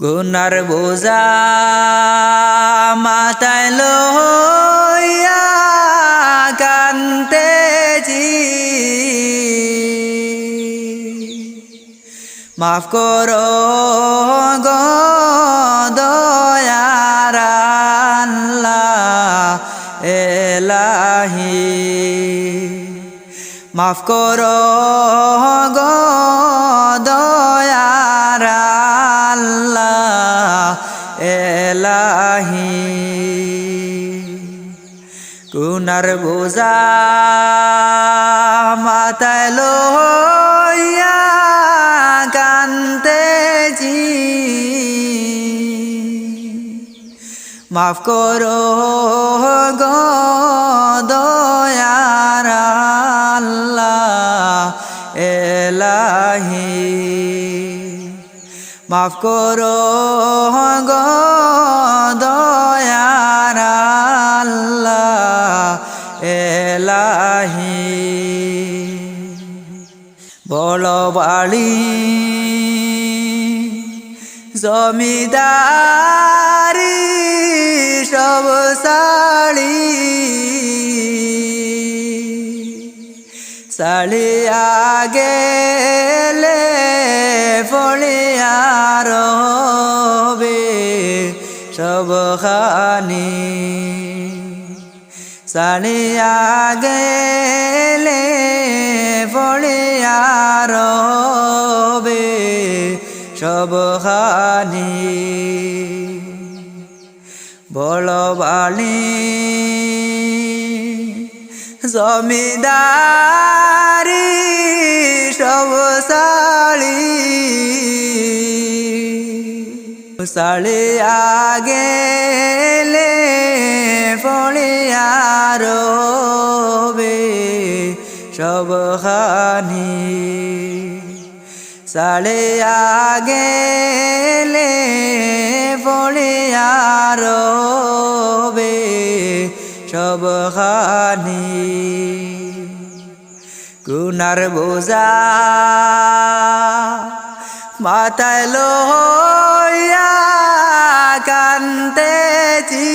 গুনার বোঝা মাথায় লইয়া কান্তেছি মাফ করো গো এলাহি। মাফ করো গো কুনার বোঝা মাথায় লইয়া কান্তেছি। মাফ করো গো দয়ার এলাহি। মাফ করো বাড়ি জমিদারি সব শাড়ি শাড়িয়া গেলে ফলিয়া রবে সব খানি। শাড়িয়া গেলে ফলিয়া রবে সব খানি বড় বালি জমিদারি সব শাড়ি শাড়ি আগেলে ফলিয়া রবে সব খানি সাড়ে আগেলে ফলিয়া রবে সব খানি গুনার বোঝা মাথায় লইয়া কান্তেছি।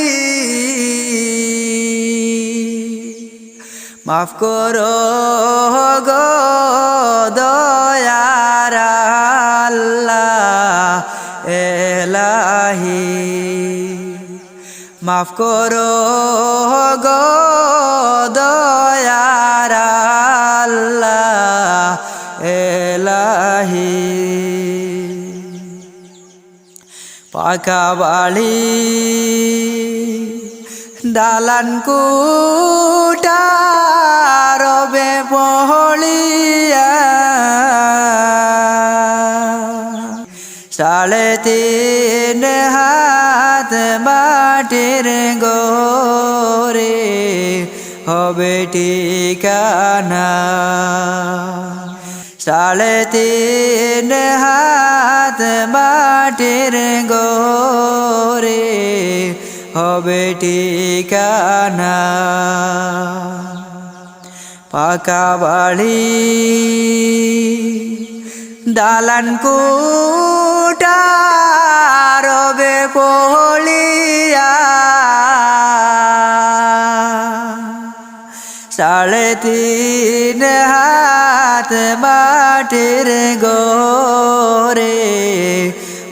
মাফ করো গো মাফ করো গো দয়ার পাকা বাড়ি দালান কুটা রবে পহলিয়া। সাড়ে তিন হবে ঠিকানা। সাড়ে তিন হাত মাটির গোরে হবে ঠিকানা। পাকা বাড়ি দালান কুটা সাড়ে তিন হাত মাটির গোরে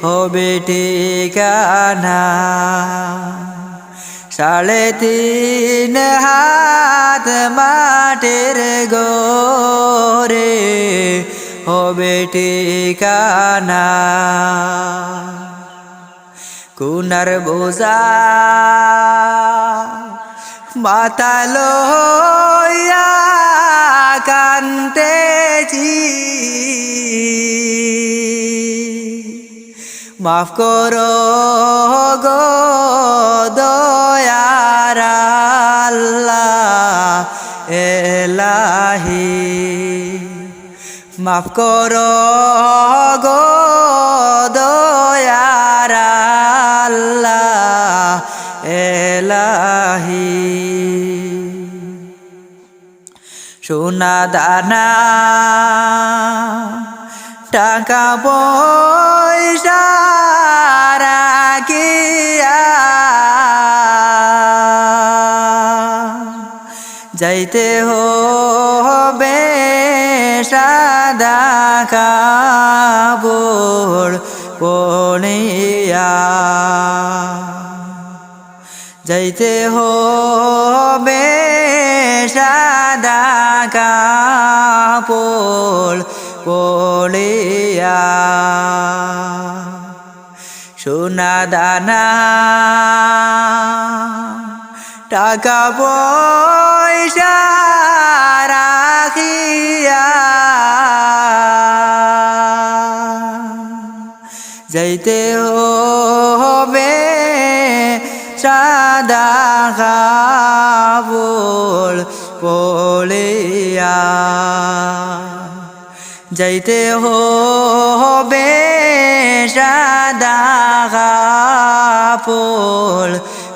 হবে ঠিকানা। সাড়ে তিন হাত মাটির গোরে হবে ঠিকানা। কুনার বোঝা লইয়া কান্তেছি মাফ করো এলাহি। মাফ করো গো এলাহি। সোনা দানা টাকা পয়সারা রাখিয়া যাইতে হবে সাদা কাপড় পড়ে যাইতে হবে সাদা কাপড় পড়িয়া সোনা দানা টাকা পয়সা রাখিয়া। যাইতে হবে সাদা পড়িয়া যাইতে হবে সাদা কাপড়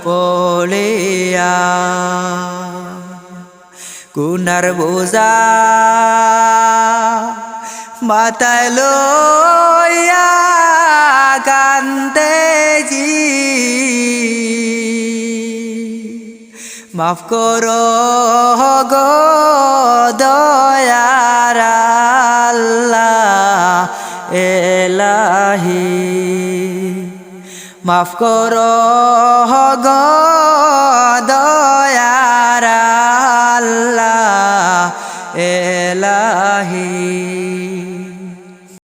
পড়িয়া গুনার বোঝা মাথায় লইয়া কান্দেছি মাফ করো গো দয়ার আল্লাহ এলাহি। মাফ করো গো